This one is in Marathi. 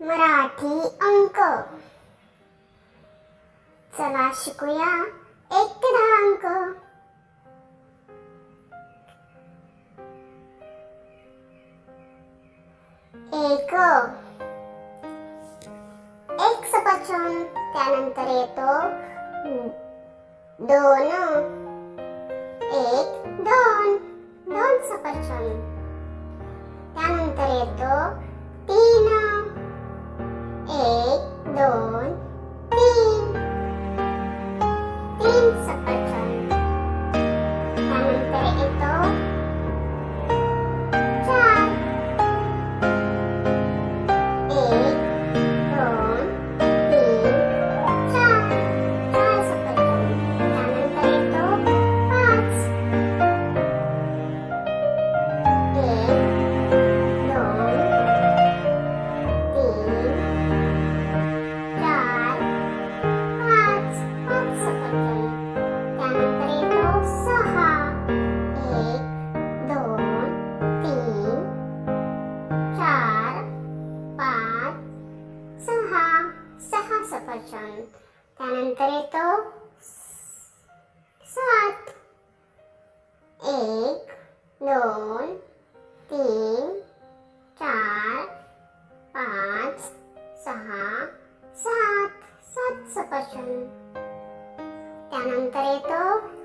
मराठी अंक. चला शिकूया एक ते दहा अंक. एक. एक सपाचून त्यानंतर येतो दोन. एक दोन. दोन सफरचंद त्यानंतर येतो त्यानंतर येतो वचन त्यानंतर येतो सात. एक दोन तीन चार पाच सहा सात. सात सपचन त्यानंतर येतो